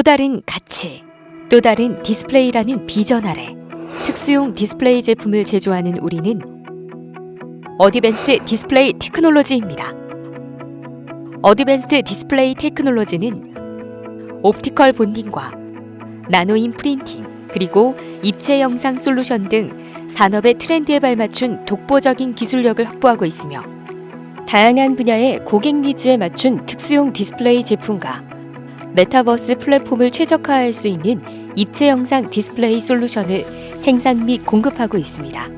또 다른 가치, 또 다른 디스플레이라는 비전 아래 특수용 디스플레이 제품을 제조하는 우리는 어드밴스드 디스플레이 테크놀로지입니다. 어드밴스드 디스플레이 테크놀로지는 옵티컬 본딩과 나노인 프린팅 그리고 입체 영상 솔루션 등 산업의 트렌드에 발맞춘 독보적인 기술력을 확보하고 있으며 다양한 분야의 고객 니즈에 맞춘 특수용 디스플레이 제품과 메타버스 플랫폼을 최적화할 수 있는 입체 영상 디스플레이 솔루션을 생산 및 공급하고 있습니다.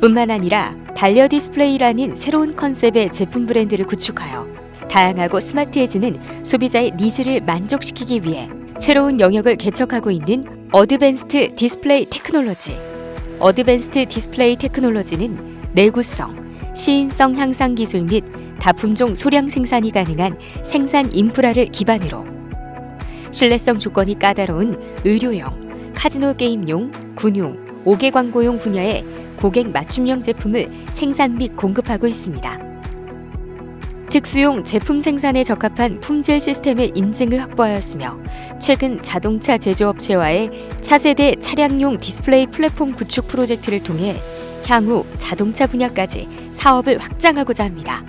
뿐만 아니라 반려 디스플레이라는 새로운 컨셉의 제품 브랜드를 구축하여 다양하고 스마트해지는 소비자의 니즈를 만족시키기 위해 새로운 영역을 개척하고 있는 어드밴스트 디스플레이 테크놀로지. 어드밴스트 디스플레이 테크놀로지는 내구성, 시인성 향상 기술 및 다품종 소량 생산이 가능한 생산 인프라를 기반으로 신뢰성 조건이 까다로운 의료용, 카지노 게임용, 군용, 5개 광고용 분야의 고객 맞춤형 제품을 생산 및 공급하고 있습니다. 특수용 제품 생산에 적합한 품질 시스템의 인증을 확보하였으며 최근 자동차 제조업체와의 차세대 차량용 디스플레이 플랫폼 구축 프로젝트를 통해 향후 자동차 분야까지 사업을 확장하고자 합니다.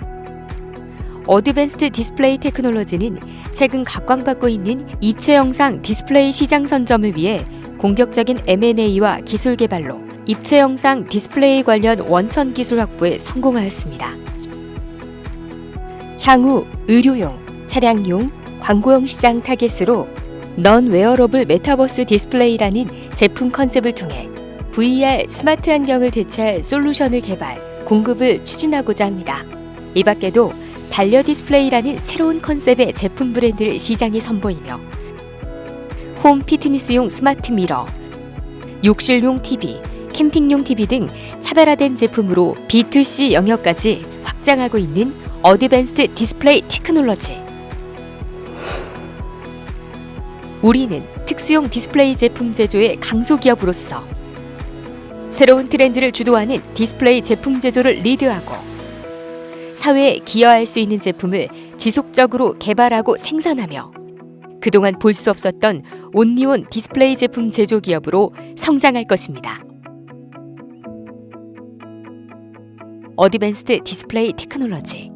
어드밴스드 디스플레이 테크놀로지는 최근 각광받고 있는 입체 영상 디스플레이 시장 선점을 위해 공격적인 M&A와 기술 개발로 입체 영상 디스플레이 관련 원천 기술 확보에 성공하였습니다. 향후 의료용, 차량용, 광고용 시장 타겟으로 넌 웨어러블 메타버스 디스플레이라는 제품 컨셉을 통해 VR 스마트 안경을 대체할 솔루션을 개발, 공급을 추진하고자 합니다. 이 밖에도 반려 디스플레이라는 새로운 컨셉의 제품 브랜드를 시장에 선보이며 홈 피트니스용 스마트 미러, 욕실용 TV, 캠핑용 TV 등 차별화된 제품으로 B2C 영역까지 확장하고 있는 어드밴스드 디스플레이 테크놀로지. 우리는 특수용 디스플레이 제품 제조의 강소 기업으로서 새로운 트렌드를 주도하는 디스플레이 제품 제조를 리드하고 사회에 기여할 수 있는 제품을 지속적으로 개발하고 생산하며 그동안 볼 수 없었던 온리온 디스플레이 제품 제조 기업으로 성장할 것입니다. 어드밴스드 디스플레이 테크놀로지